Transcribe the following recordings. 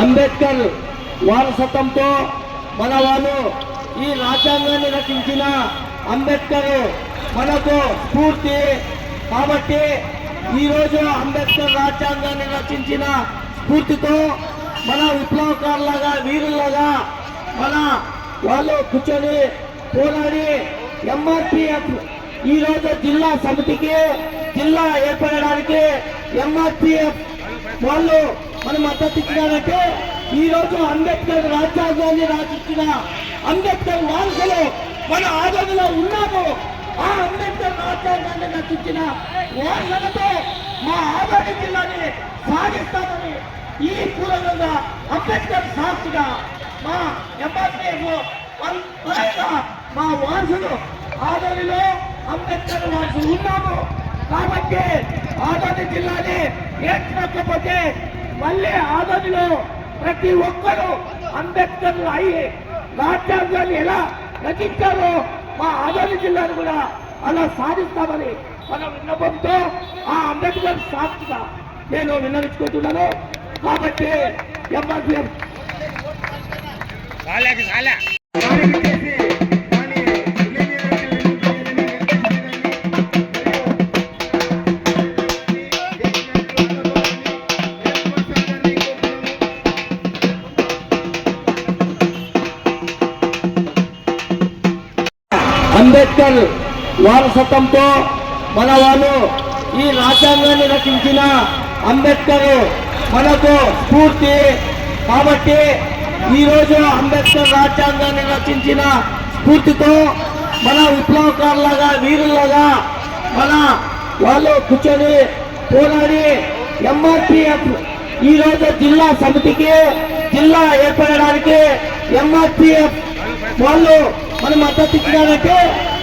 అంబేద్కర్ వారసత్వంతో మన వాళ్ళు ఈ రాజ్యాంగాన్ని రచించిన అంబేద్కర్ మనకు స్ఫూర్తి. కాబట్టి ఈరోజు అంబేద్కర్ రాజ్యాంగాన్ని రచించిన స్ఫూర్తితో మన విప్లవకారులాగా వీరులాగా మన వాళ్ళు కూర్చొని పోరాడి ఎంఆర్పిఎఫ్ ఈ రోజు జిల్లా సమితికి జిల్లా ఏర్పడడానికి ఎంఆర్పిఎఫ్ వాళ్ళు మన మద్దతు ఇచ్చినారంటే ఈ రోజు అంబేద్కర్ రాజ్యాంగాన్ని రాసిచ్చిన అంబేద్కర్ వారసులు మన ఆదరణలో ఉన్నాము. ఆ అంబేద్కర్ రాజ్యాంగాన్ని రచించిన వారసులతో మా ఆదరణ జిల్లాని సాగిస్తామని ఈ కూరగా అంబేద్కర్ సాక్షిగా మా ఎంఆర్పిఎఫ్ మా వారసులు ఆదరణలో అంబేద్కర్ వారసులు ఉన్నాము. కాబట్టి ఆదరణ జిల్లాని ఏర్చకపోతే మళ్ళీ ఆదోనిలో ప్రతి ఒక్కరూ అంబేద్కర్లు అయ్యి రాజ్యాంగాన్ని ఎలా రచించారో మా ఆదోని జిల్లాను కూడా అలా సాధిస్తామని మన విన్నపంతో ఆ అంబేద్కర్ సాక్షిగా నేను విన్నవించుకుంటున్నాను. కాబట్టి ఎంఆర్పీఎం అంబేద్కర్ వారసత్వంతో మన వాళ్ళు ఈ రాజ్యాంగాన్ని రచించిన అంబేద్కర్ మనకు స్ఫూర్తి. కాబట్టి ఈరోజు అంబేద్కర్ రాజ్యాంగాన్ని రచించిన స్ఫూర్తితో మన విప్లవకారులాగా వీరులాగా మన వాళ్ళు కూర్చొని పోరాడి ఎంఆర్పిఎఫ్ ఈ జిల్లా సమితికి జిల్లా ఏర్పడడానికి ఎంఆర్పిఎఫ్ వాళ్ళు మన మద్దతు ఇచ్చినారంటే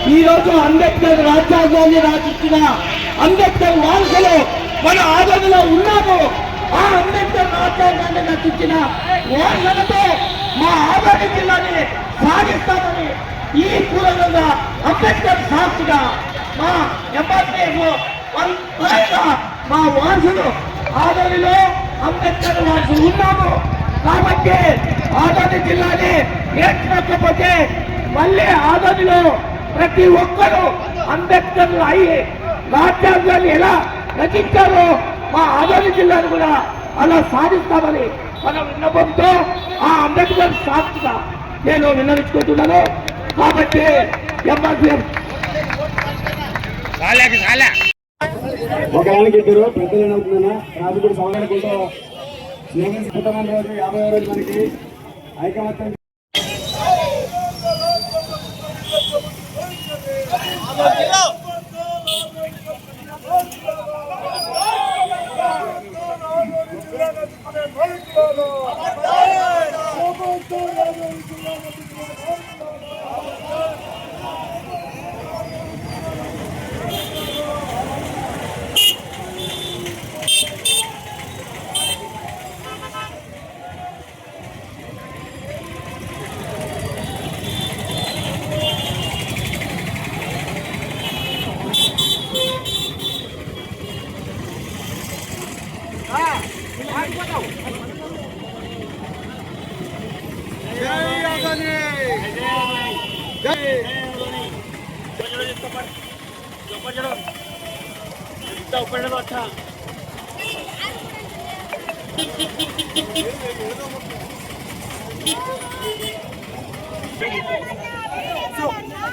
ఈ రోజు అంబేద్కర్ రాజ్యాంగాన్ని రాసిచ్చిన అంబేద్కర్ వారసులు మన ఆదరణలో ఉన్నాము ఆ అంబేద్కర్ రాజ్యాంగాన్ని రచించిన వారసులతో మా ఆదరణ జిల్లాని సాగిస్తామని ఈ పూర్వంగా అంబేద్కర్ సాక్షిగా మా ఎంఆర్పీఎఫ్ మా వారసులు ఆదరణలో అంబేద్కర్ వారసులు ఉన్నాము కాబట్టి ఆదరణ జిల్లాని ఏర్చకపోతే మళ్ళీ ఆదరణలో ప్రతి ఒక్కరూ అంబేద్కర్లు అయ్యి రాజ్యాంగాన్ని ఎలా రచించారో మా ఆదోని జిల్లాను కూడా అలా సాధిస్తామని మన విన్నపంతో ఆ అంబేద్కర్ సాక్షిగా నేను విన్నవించుకుంటున్నాను. కాబట్టి ఎంఆర్పీఎం ఒకదానికి ఇద్దరు పెద్దలు అవుతుందన్నా? రాజుకుడు సవరణకుంటూ స్నేహం శతమాన రోజు యాభై రోజు మనకి ఐకమత్యం జిల్లా ऊपर लगा अच्छा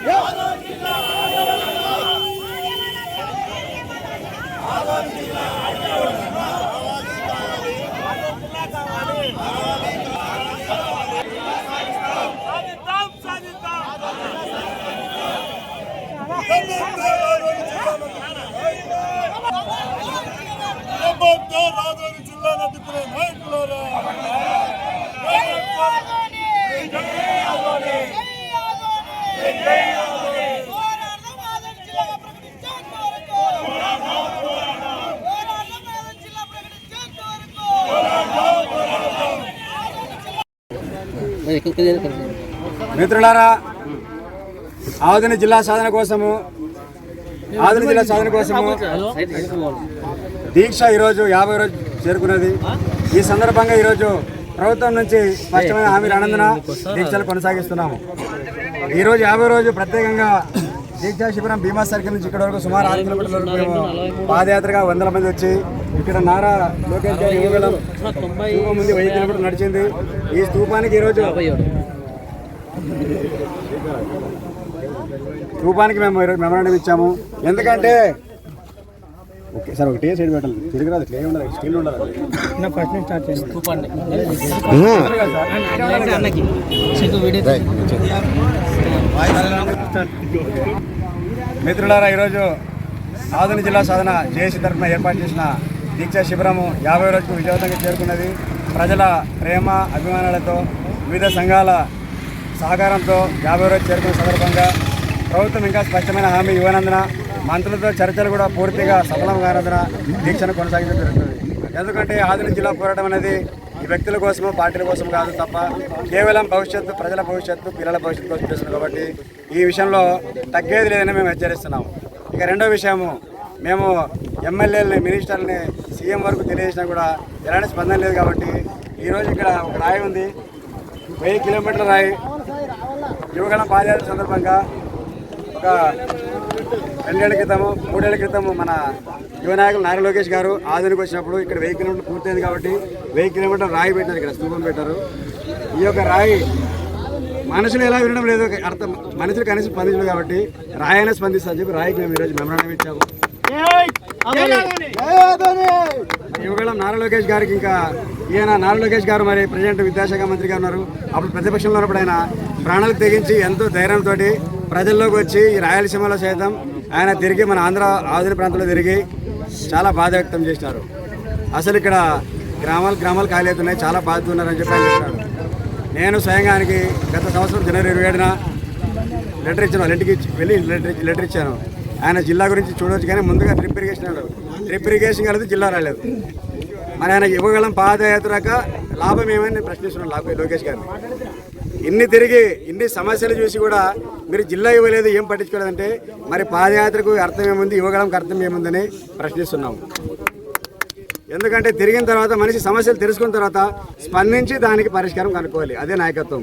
आगम जिला आगम जिला రాజధాని నాయకులారా మిత్రులారా ఆదిని జిల్లా సాధన కోసము ఆధునిక జిల్లా సాధన కోసము దీక్ష ఈరోజు యాభై రోజు చేరుకున్నది. ఈ సందర్భంగా ఈరోజు ప్రభుత్వం నుంచి స్పష్టమైన హామీలు అనందున దీక్షలు కొనసాగిస్తున్నాము. ఈరోజు యాభై రోజు ప్రత్యేకంగా దీక్షా శిబిరం భీమా సర్కిల్ నుంచి ఇక్కడ వరకు సుమారు ఆరు కిలోమీటర్ల వరకు మేము పాదయాత్రగా వందల మంది వచ్చి ఇక్కడ నారా లోకేష్ గారి యువగలం స్తూపం ఉంది వెయ్యి కిలోమీటర్లు నడిచింది. ఈ స్తూపానికి ఈరోజు స్తూపానికి మేము మెమరాండం ఇచ్చాము. ఎందుకంటే ఓకే సార్ ఒకటే సైడ్ పెట్టాలి? తిరిగి రాదు క్లే ఉండాలి స్టీల్ ఉండాలి ఫస్ట్ స్టార్ట్ చేయండి. మిత్రులారా ఈరోజు ఆధునిక జిల్లా సాధన జేఏసీ తరఫున ఏర్పాటు చేసిన దీక్షా శిబిరము యాభై రోజుకు విజయవంతంగా చేరుకున్నది. ప్రజల ప్రేమ అభిమానాలతో వివిధ సంఘాల సహకారంతో యాభై రోజు చేరుకున్న సందర్భంగా ప్రభుత్వం ఇంకా స్పష్టమైన హామీ ఇవ్వనందున మంత్రులతో చర్చలు కూడా పూర్తిగా సఫలం కానందున దీక్షను కొనసాగించడం జరుగుతుంది. ఎందుకంటే ఆధునిక జిల్లా పోరాటం అనేది ఈ వ్యక్తుల కోసము పార్టీల కోసం కాదు తప్ప కేవలం భవిష్యత్తు ప్రజల భవిష్యత్తు పిల్లల భవిష్యత్తు కోసం చేస్తుంది కాబట్టి ఈ విషయంలో తగ్గేది లేదని మేము హెచ్చరిస్తున్నాము. ఇక రెండో విషయము మేము ఎమ్మెల్యేలని మినిస్టర్ని సీఎం వరకు తెలియజేసినా కూడా ఎలాంటి స్పందన లేదు కాబట్టి ఈరోజు ఇక్కడ ఒక రాయి ఉంది. వెయ్యి కిలోమీటర్ల రాయి. యువగణం పాదయాత్ర సందర్భంగా ఒక రెండేళ్ళ క్రితము మూడేళ్ళ క్రితము మన యువనాయకులు నారా లోకేష్ గారు ఆధునిక వచ్చినప్పుడు ఇక్కడ వెయ్యి కిలోమీటర్లు పూర్తయింది కాబట్టి వెయ్యి కిలోమీటర్లు రాయి పెట్టారు ఇక్కడ స్థూపం పెట్టారు. ఈ యొక్క రాయి మనుషులు ఎలా వినడం లేదు అర్థం మనుషులు కనీసం స్పందించలేదు కాబట్టి రాయి అయినా స్పందిస్తా చెప్పి రాయికి మేము ఈరోజు మెమరాండం ఇచ్చాము. ఇవ్వగలం నారా లోకేష్ గారికి ఇంకా ఈయన నారా లోకేష్ గారు మరి ప్రజెంట్ విద్యాశాఖ మంత్రిగా ఉన్నారు. అప్పుడు ప్రతిపక్షంలో ఉన్నప్పుడు ఆయన ప్రాణాలకు తెగించి ఎంతో ధైర్యంతో ప్రజల్లోకి వచ్చి ఈ రాయలసీమలో సైతం ఆయన తిరిగి మన ఆంధ్ర ఆధునిక ప్రాంతంలో తిరిగి చాలా బాధ వ్యక్తం చేసినారు. అసలు ఇక్కడ గ్రామాలు గ్రామాలు ఖాళీ అవుతున్నాయి. చాలా బాధ ఉన్నారని చెప్పి ఆయన చెప్పాడు నేను స్వయంగా ఆయనకి గత సంవత్సరం జనవరి ఇరవై ఏడున లెటర్ ఇచ్చాను. వాళ్ళ ఇంటికి వెళ్ళి లెటర్ లెటర్ ఇచ్చాను. ఆయన జిల్లా గురించి చూడవచ్చు కానీ ముందుగా డ్రిప్ ఇరిగేషన్ అన్నాడు డ్రిప్ ఇరిగేషన్ కలిసి జిల్లా రాలేదు. మరి ఆయన ఇవ్వగలం పాదయాత్రక లాభం ఏమని నేను ప్రశ్నిస్తున్నాను లోకేష్ గారిని. ఇన్ని తిరిగి ఇన్ని సమస్యలు చూసి కూడా మీరు జిల్లా ఇవ్వలేదు ఏం పట్టించుకోలేదంటే మరి పాదయాత్రకు అర్థం ఏముంది ఇవ్వగలంకి అర్థం ఏముందని ప్రశ్నిస్తున్నాము ఎందుకంటే తిరిగిన తర్వాత మనిషి సమస్యలు తెలుసుకున్న తర్వాత స్పందించి దానికి పరిష్కారం కనుక్కోవాలి. అదే నాయకత్వం.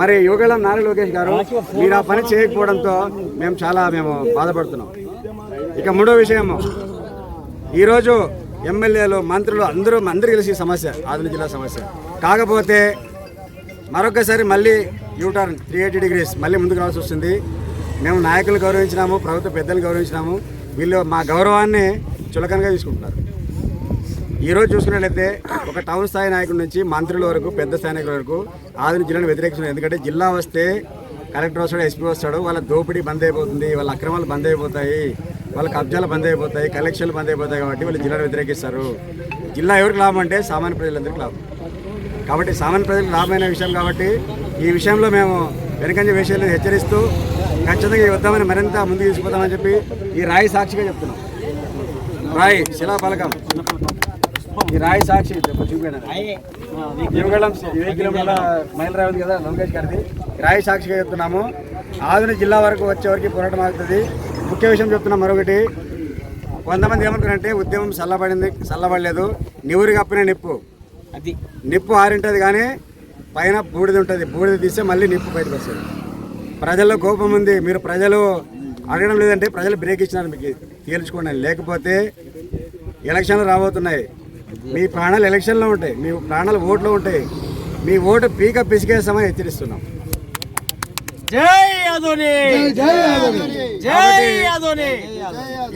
మరి యువగళం నారా లోకేష్ గారు మీరు ఆ పని చేయకపోవడంతో మేము చాలా మేము బాధపడుతున్నాం. ఇక మూడో విషయము. ఈరోజు ఎమ్మెల్యేలు మంత్రులు అందరూ అందరూ కలిసి సమస్య ఆధునిక జిల్లా సమస్య. కాకపోతే మరొకసారి మళ్ళీ యూటర్న్ త్రీ ఎయిటీ డిగ్రీస్ మళ్ళీ ముందుకు రావాల్సి వస్తుంది. మేము నాయకులు గౌరవించినాము ప్రభుత్వ పెద్దలు గౌరవించినాము. వీళ్ళు మా గౌరవాన్ని చులకనగా తీసుకుంటున్నారు. ఈరోజు చూసుకున్నట్లయితే ఒక టౌన్ స్థాయి నాయకుడి నుంచి మంత్రుల వరకు పెద్ద స్థాయి నాయకుల వరకు ఆధునిక జిల్లాను వ్యతిరేకిస్తున్నారు. ఎందుకంటే జిల్లా వస్తే కలెక్టర్ వస్తాడు ఎస్పీ వస్తాడు వాళ్ళ దోపిడీ బంద్ అయిపోతుంది వాళ్ళ అక్రమాలు బంద్ అయిపోతాయి వాళ్ళ కబ్జాలు బంద్ అయిపోతాయి కలెక్షన్లు బంద్ అయిపోతాయి కాబట్టి వాళ్ళు జిల్లాను వ్యతిరేకిస్తారు. జిల్లా ఎవరికి లాభం అంటే సామాన్య ప్రజలందరికీ లాభం. కాబట్టి సామాన్య ప్రజలకు లాభమైన విషయం కాబట్టి ఈ విషయంలో మేము వెనకంజ విషయాలను హెచ్చరిస్తూ ఖచ్చితంగా ఈ యుద్ధాన్ని మరింత ముందుకు తీసుకుపోతామని చెప్పి ఈ రాయి సాక్షిగా చెప్తున్నాం. రాయి శిలా పలకం ఈ రాయి సాక్షి యువగళం ఇరవై కిలోమీటర్ల మైల్ రాయి ఉంది కదా లోకేష్ గారిది. రాయి సాక్షిగా చెప్తున్నాము. ఆధునిక జిల్లా వరకు వచ్చే వరకు పోరాటం అవుతుంది ముఖ్య విషయం చెప్తున్నాం మరొకటి కొంతమంది ఏమనుకున్నారంటే ఉద్యమం చల్లబడింది చల్లబడలేదు నివురు కప్పిన నిప్పు. అది. నిప్పు ఆరింటది కానీ పైన బూడిద ఉంటుంది. బూడిద తీస్తే మళ్ళీ నిప్పు బయటకు వస్తుంది. ప్రజల్లో కోపం ఉంది. మీరు ప్రజలు అడగడం లేదంటే ప్రజలు బ్రేక్ ఇచ్చినారు మీకు. తేల్చుకోండి. లేకపోతే ఎలక్షన్లు రాబోతున్నాయి. మీ ప్రాణాలు ఎలక్షన్లో ఉంటాయి. మీ ప్రాణాలు ఓట్లో ఉంటాయి. మీ ఓటు పీక పిసికేస్తామని హెచ్చరిస్తున్నాం.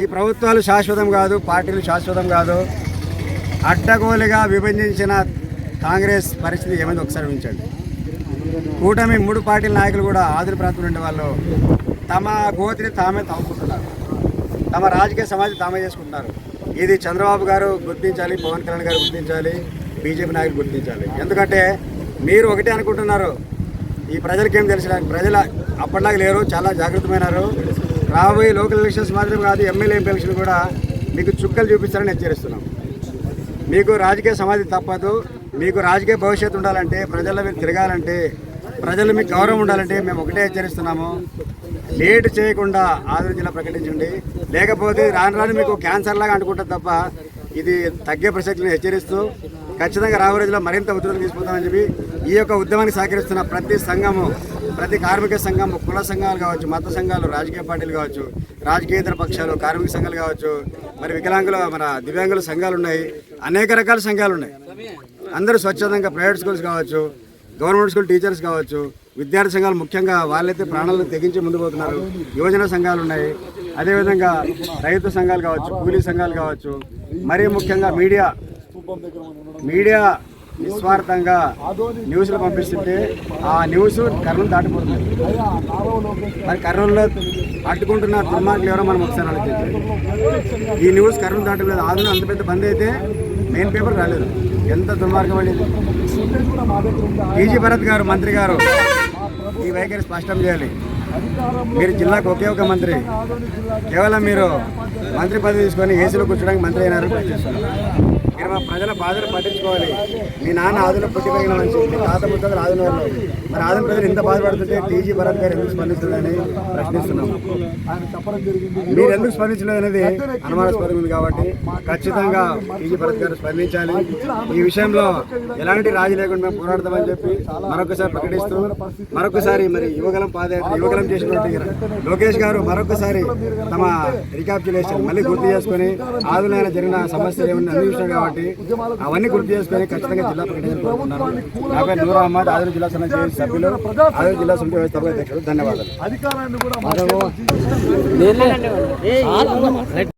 ఈ ప్రభుత్వాలు శాశ్వతం కాదు. పార్టీలు శాశ్వతం కాదు. అడ్డగోలుగా విభజించిన కాంగ్రెస్ పరిస్థితి ఏమైంది ఒకసారి ఉంచండి కూటమి మూడు పార్టీల నాయకులు కూడా ఆదిల ప్రాంతం ఉండే వాళ్ళు తమ గోతిని తామే తవ్వుకుంటున్నారు. తమ రాజకీయ సమాజం తామే చేసుకుంటున్నారు. ఇది చంద్రబాబు గారు గుర్తించాలి పవన్ కళ్యాణ్ గారు గుర్తించాలి బీజేపీ నాయకులు గుర్తించాలి. ఎందుకంటే మీరు ఒకటే అనుకుంటున్నారు. ఈ ప్రజలకేం ఏం ప్రజలు అప్పటిలాగా లేరు చాలా జాగ్రత్తమైనారు రాబోయే లోకల్ ఎలక్షన్స్ మాత్రమే కాదు ఎమ్మెల్యే ఎంపీ ఎలక్షన్ కూడా మీకు చుక్కలు చూపిస్తారని హెచ్చరిస్తున్నాం. మీకు రాజకీయ సమాధి తప్పదు. మీకు రాజకీయ భవిష్యత్తు ఉండాలంటే ప్రజల మీరు తిరగాలంటే ప్రజలు మీకు గౌరవం ఉండాలంటే మేము ఒకటే హెచ్చరిస్తున్నాము. లేట్ చేయకుండా ఆదరణ జిల్లా ప్రకటించండి. లేకపోతే రాను రాను మీకు క్యాన్సర్ లాగా అనుకుంటారు తప్ప ఇది తగ్గే ప్రసక్తిని హెచ్చరిస్తూ ఖచ్చితంగా రాబోయే రోజుల్లో మరింత ఉద్యోగం తీసుకుందామని చెప్పి ఈ యొక్క ఉద్యమానికి సహకరిస్తున్న ప్రతి సంఘము ప్రతి కార్మిక సంఘం కుల సంఘాలు కావచ్చు మత సంఘాలు రాజకీయ పార్టీలు కావచ్చు రాజకీయేతర పక్షాలు కార్మిక సంఘాలు కావచ్చు మరి వికలాంగుల మన దివ్యాంగుల సంఘాలు ఉన్నాయి. అనేక రకాల సంఘాలు ఉన్నాయి. అందరూ స్వచ్ఛందంగా ప్రైవేట్ స్కూల్స్ కావచ్చు గవర్నమెంట్ స్కూల్ టీచర్స్ కావచ్చు విద్యార్థి సంఘాలు ముఖ్యంగా వాళ్ళైతే ప్రాణాలను తెగించి ముందు పోతున్నారు. యువజన సంఘాలు ఉన్నాయి. అదేవిధంగా రైతు సంఘాలు కావచ్చు కూలీ సంఘాలు కావచ్చు మరీ ముఖ్యంగా మీడియా మీడియా నిస్వార్థంగా న్యూస్లు పంపిస్తుంటే ఆ న్యూస్ కర్నూలు దాటిపోతుంది. మరి కర్నూలులో అడ్డుకుంటున్న దుర్మార్గులు ఎవరో మనం ఒకసారి ఆలోచించాలి ఈ న్యూస్ కర్నూలు దాటలేదు ఆదును అంత పెద్ద బంద్ అయితే మెయిన్ పేపర్ రాలేదు. ఎంత దుర్మార్గం అనేది. టీజీ భరత్ గారు మంత్రి గారు ఈ వైఖరి స్పష్టం చేయాలి. మీరు జిల్లాకు ఒకే ఒక మంత్రి. కేవలం మీరు మంత్రి పదవి తీసుకొని ఏసీలో కూర్చోడానికి మంత్రి అయినారు ఇక్కడ మా ప్రజల బాధలు పట్టించుకోవాలి. మీ నాన్న ఆదులో పుట్టి పెరిగిన మనిషి మీ తాత ముద్దలు ఆదున వాళ్ళు మరి ఆదున ప్రజలు ఇంత బాధపడుతుంటే టీజీ భరత్ గారు ఎందుకు స్పందిస్తుందని ప్రశ్నిస్తున్నాం. మీరు ఎందుకు స్పందించలేదు అనేది అనుమానాస్పదం ఉంది కాబట్టి ఖచ్చితంగా టీజీ భరత్ గారు స్పందించాలి. ఈ విషయంలో ఎలాంటి రాజీ లేకుండా మేము పోరాడతామని చెప్పి మరొకసారి ప్రకటిస్తూ మరొకసారి మరి యువగలం పాదయాత్ర యువగలం చేసినటువంటి లోకేష్ గారు మరొకసారి తమ రికాప్చులేషన్ మళ్ళీ గుర్తు చేసుకొని ఆదులైన జరిగిన సమస్యలు ఏమన్నా విషయం కాబట్టి అవన్నీ గుర్తు చేసుకొని ఖచ్చితంగా జిల్లా ప్రకటించాలని కోరుకుంటున్నాను. నా పేరు నూర్ అహ్మద్. ఆదిల జిల్లా సమితి సభ్యులు ఆదిల జిల్లా సమితి వ్యవస్థాపక అధ్యక్షుడు ధన్యవాదాలు. అధికారాన్ని కూడా నేనే